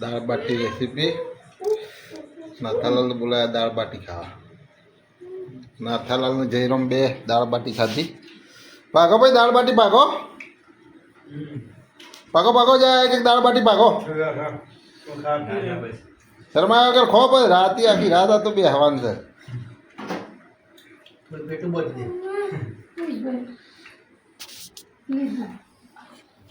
દાળ બાટી recipe Nathalal બોલાયા દાળ બાટી ખાવા. નાથાલાલ ને જયરામ બે દાળ બાટી ખાધી. ભાગો ભાઈ દાળ બાટી ભાગો. ભાગો ભાગો જાય એક એક દાળ બાટી ભાગો. શરમાયા વગર ખો ભાઈ રાતી આખી રાત આ તો બે હવાન છે.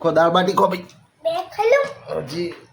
ખો દાળ બાટી ખો ભાઈ. હજી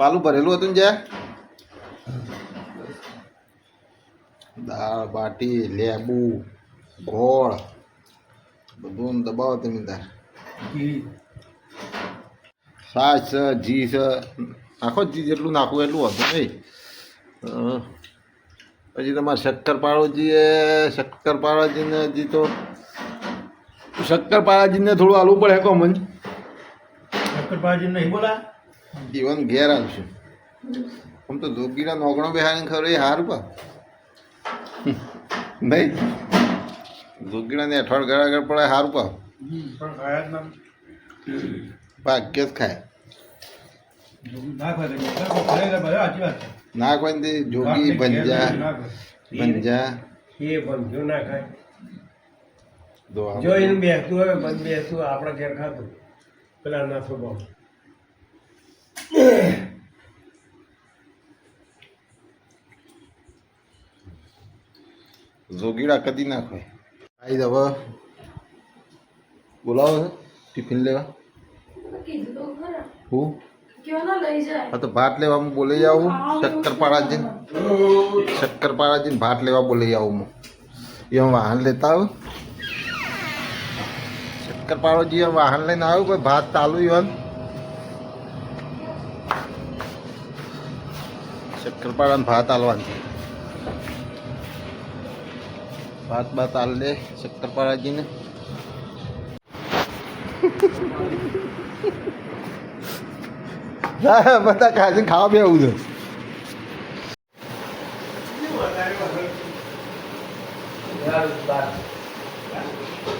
પાલું ભરેલું હતું ને જ્યાં? દાળ, બાટી, લેબુ, ગોળ, બધું દબાવો તમે તાર છાશ છે જી છે. નાખો જી જેટલું નાખવું એટલું હતું નહીં. પછી તમારે શક્કરપાળોજીએ શક્કરપાળાજીને હજી તો શક્કરપાળાજીને થોડું આલવું પડે કોમન. શક્કરપાજી નહીં બોલા. જીવન ઘેર આવશું. આમ તો ધોગીના નોગણો બેહાડીને ખબર એ હારું પા નહીં? ધોગીડાને અઠવાડ ઘર આગળ પડે હાર પા ભાગ્ય જ ખાય. ના ખાય તો જોગી ભંજા. ભંજા. એ ભંજો ના ખાય. જો એનું બેસતું હોય બંધ બેસતું આપણા ઘેર ખાતું. પેલા ના સ્વભાવ. જોગીડા કદી ના ખાય આવી હવે બોલાવો છે ટિફિન લેવા કીધું તો ખરા હું કયો ના લઈ જાય હા તો ભાત લેવા હું બોલાઈ આવું શક્કરપાળાજીને શક્કરપાળાજીને ભાત લેવા બોલાઈ આવું હું એ હું વાહન લેતા આવું શક્કરપાળાજી એ વાહન લઈને આવ્યું કોઈ ભાત ચાલુ ઈવન શક્કરપાળાને ભાત આલવાનું ભાત ભાત આલ દે શક્કરપાળાજીને. હા બધા ખાઈને ખાવા બેવું છે. પાણી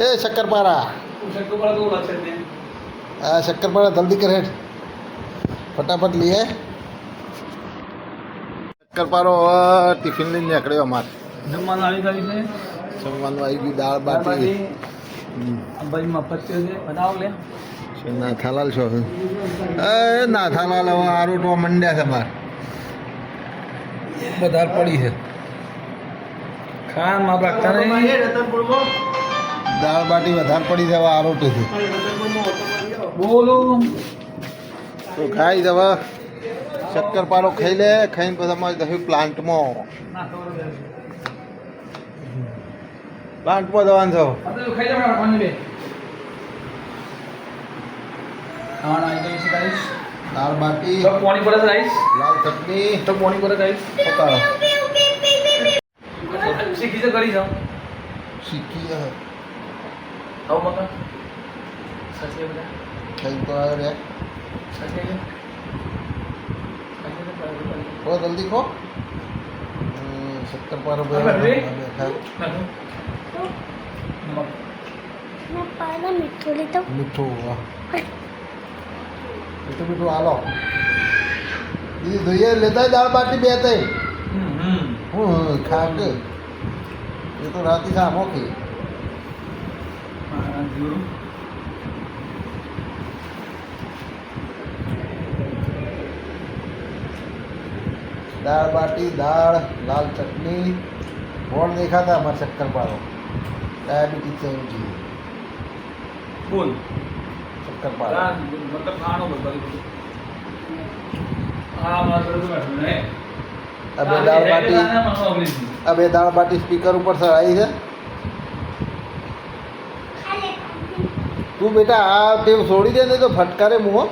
એ શક્કરપારા. હા શક્કરપાળા જલ્દી કરે. ફટાફટ લઈએ શક્કરપારો ટિફિન લઈને નીકળ્યો અમારે. જમવાનું આવી ગયું છે? જમવાનું આવી ગયું દાળ બાટી ભાઈ મફત છે બનાવો લે. નાથાલાલ છો? એ નાથાલાલ હવે આરોટવા મંડ્યા છે અમારે. વધારે પડી છે. ખાનમાં રાખતા નહીં. દાળ બાટી વધારે પડી જવા હવે આરોટે છે. બોલો. તો ખાઈ હવે. શક્કરપારો ખાઈ લે ખાઈને પછી અમારે જશું પ્લાન્ટમાં. પ્લાન્ટમાં જવાનું છો તો જવા દાળ બાટી તો પોણી પર રાઈસ. લાલ ચટણી તો પોણી પર રાઈસ. પકાળો શીખી છે કરી જાઉં શીખી હે આવો બકા સચે બધા કઈ તો આવે રે સચે છે હો જલ્દી ખો હમ, શક્કરપારો બે હવે રે. બેઠા. મેં પાના મીઠું લીધું મીઠું વાહ મીઠું મીઠું હાલો દીદી જોઈએ લેતા આય દાળ બાટી બે તઈ હમ હું ખાક એ તો રાતી સા મોખી ज़ीरो दाल बाटी दाल लाल चटनी। और देखा था हमारे चक्कर पारो डायबिटीज़ से इनकी कौन? चक्कर पारो मतलब खानो बस अबे दाल बाटी अबे दाल बाटी स्पीकर ऊपर से आई है। તું બેટા આ ટેવ છોડી દે ને તો ફટકારે મુહો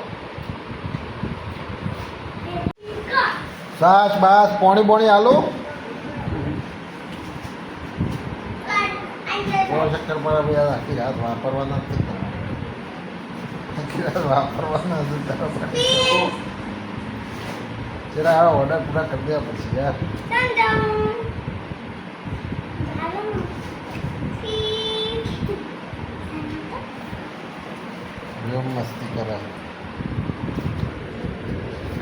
સાસ બાસ પોણી બોણી આલો ગોળ શક્કરપારા બે આખી રાત વાપરવાના જ નથી. આખી રાત વાપરવાના જ દાળ બાટી જરા આ ઓર્ડર પૂરા કરી દેવા પછી યાર એમ મસ્તી કરે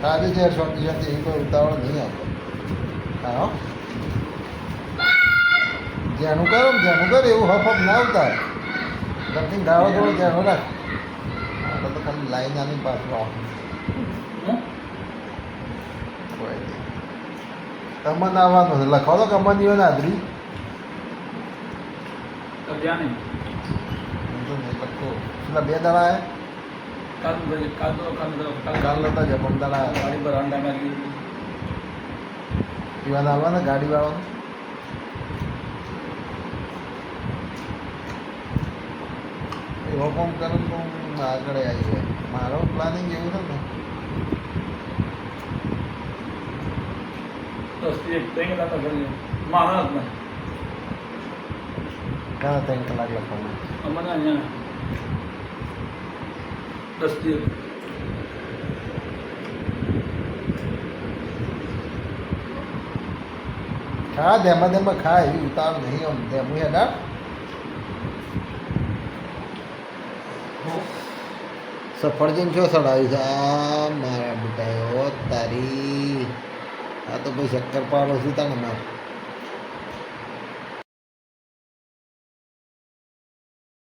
આજે જે શોખી હતી એ કોઈ ઉતાવળ નહીં આવે હા જેનું કરો જેનું કરે એવું હફ હફ ના ઉતાર. ઘરથી ગાળો થોડો જેનું રાખ. આપણે તો ખાલી લાઈન આની પાછળ. કમન આવવાનું છે. લખો તો હાજરી. ત્યાં નહીં નહીં, લખો. પેલા બે દાડા કાલ કાલ તો કાલ નતા ગાડી પર અંડા મારી પીવાના આવવાના ગાડી વાળાને એવો કોમ કરે તો હું આગળ આવી જાય. મારો પ્લાનિંગ એવું છે ને? ઘણા ત્રણ કલાક લખવાનું અમને અહીંયા. દસ દિવસ ખા ધેમાં ધેમાં ખા એવી ઉતાર નહીં આમ ધેમું હેડા સફરજન છો સડાવી છે આ મારા બેટા ઓ તારી આ તો ભાઈ શક્કરપારો શું તાને માર